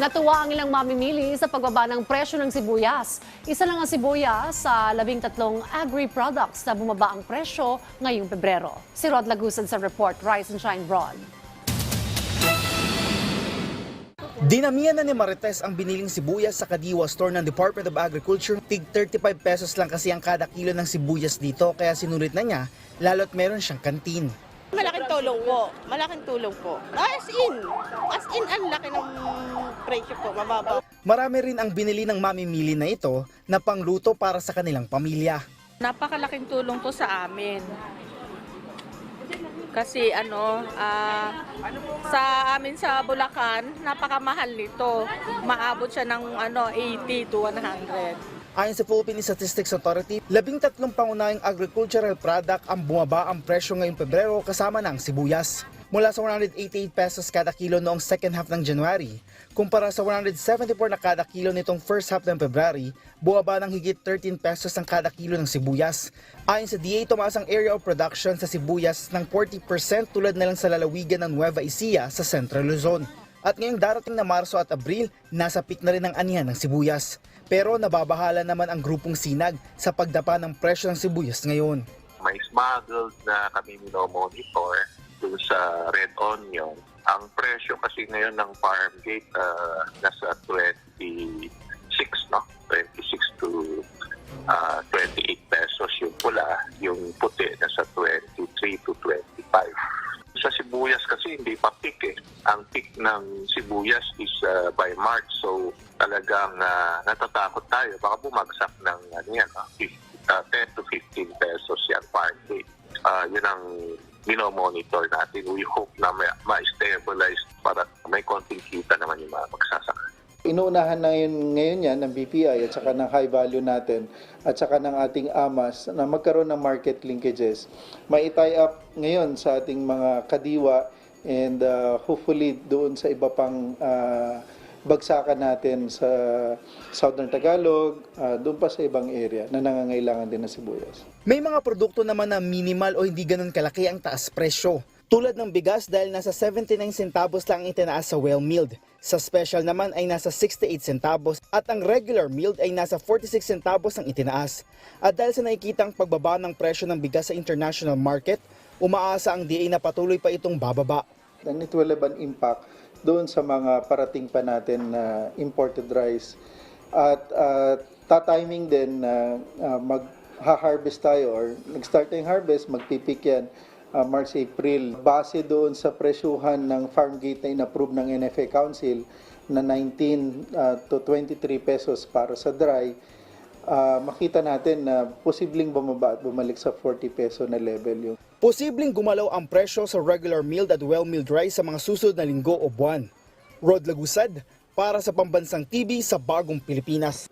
Natuwa ang ilang mamimili sa pagbaba ng presyo ng sibuyas. Isa lang ang sibuyas sa labing tatlong agri-products na bumaba ang presyo ngayong Pebrero. Si Rod Lagusan sa report, Rise and Shine Broad. Dinamihan na ni Marites ang biniling sibuyas sa Kadiwa store ng Department of Agriculture. Tig 35 pesos lang kasi ang kada kilo ng sibuyas dito kaya sinulit na niya lalo't meron siyang kantin. Malaking tulong po. Malaking tulong po. As in. As in, ang laki ng presyo po. Mababa. Marami rin ang binili ng mamimili na ito na pangluto para sa kanilang pamilya. Napakalaking tulong to sa amin. Kasi ano, ah, sa amin sa Bulacan, napakamahal nito. Maabot siya ng ano 80 to 100. Ayon sa Philippine Statistics Authority, labing tatlong pangunahing agricultural product ang bumaba ang presyo ngayong Pebrero kasama ng sibuyas. Mula sa 188 pesos kada kilo noong second half ng January, kumpara sa 174 na kada kilo nitong first half ng February, bumaba ng higit 13 pesos ang kada kilo ng sibuyas. Ayon sa DA, tumaas ang area of production sa sibuyas ng 40% tulad na lang sa lalawigan ng Nueva Ecija sa Central Luzon. At ngayong darating na Marso at Abril, nasa peak na rin ang anihan ng sibuyas. Pero nababahala naman ang grupong sinag sa pagdapa ng presyo ng sibuyas ngayon. may smuggled na kami minomonitor dun sa red onion. Ang presyo kasi ngayon ng farm gate uh, nasa 26, ng sibuyas is uh, by March so talagang uh, natatakot tayo. Baka bumagsak ng ano yan, ah, 50, uh, 10 to 15 pesos yan farm gate. Ah, yun ang minomonitor natin. We hope na ma- ma-stabilize para may konting kita naman yung mga magsasaka. Inuunahan na yun, ngayon yan ng BPI at saka ng high value natin at saka ng ating AMAS na magkaroon ng market linkages. May tie up ngayon sa ating mga kadiwa and uh, hopefully doon sa iba pang uh, bagsakan natin sa Southern Tagalog, uh, doon pa sa ibang area na nangangailangan din ng sibuyas. May mga produkto naman na minimal o hindi ganun kalaki ang taas presyo. Tulad ng bigas dahil nasa 79 centavos lang ang itinaas sa well milled. Sa special naman ay nasa 68 centavos at ang regular milled ay nasa 46 centavos ang itinaas. At dahil sa nakikitang pagbaba ng presyo ng bigas sa international market, umaasa ang DA na patuloy pa itong bababa. And it will have an impact doon sa mga parating pa natin na imported rice. At uh, tatiming din na uh, mag-harvest tayo or nag-start tayong harvest, magpipik yan uh, March, April. Base doon sa presyuhan ng farm gate na in-approve ng NFA Council na 19 uh, to 23 pesos para sa dry, uh, makita natin na posibleng bumaba at bumalik sa 40 peso na level yung Posibleng gumalaw ang presyo sa regular milled at well-milled rice sa mga susunod na linggo o buwan. Rod Lagusad, para sa Pambansang TV sa Bagong Pilipinas.